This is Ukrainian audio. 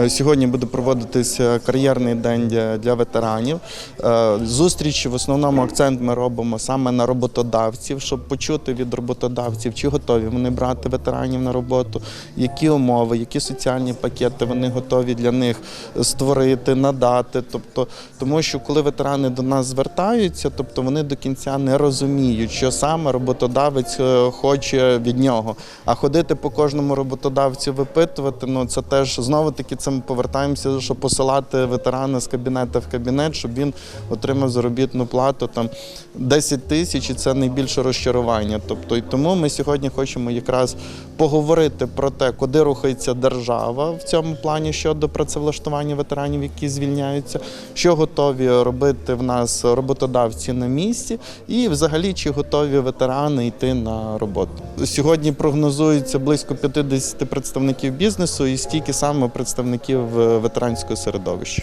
Е, Сьогодні буде проводитися кар'єрний день для- ветеранів. Е, Зустрічі в основному акцент ми робимо саме на роботодавців, щоб почути від роботодавців, чи готові вони брати ветеранів на роботу, які умови, які соціальні пакети вони готові для них створити, надати. Тобто, тому що коли ветерани до нас звертаються, тобто вони до кінця не розуміють, що саме роботодавець е, хоче від нього. А ходити по кожному роботодавцю випитувати, ну це теж знову таки це ми повертаємося, що посилати ветерана з кабінету в кабінет, щоб він отримав заробітну плату там 10 тисяч, і це найбільше розчарування. Тобто, і тому ми сьогодні хочемо якраз поговорити про те, куди рухається держава в цьому плані щодо працевлаштування ветеранів, які звільняються, що готові робити в нас роботодавці на місці, і взагалі чи готові ветерани йти на роботу. Сьогодні прогнозується близько 50 представників бізнесу і стільки саме представників е, ветеранського середовища.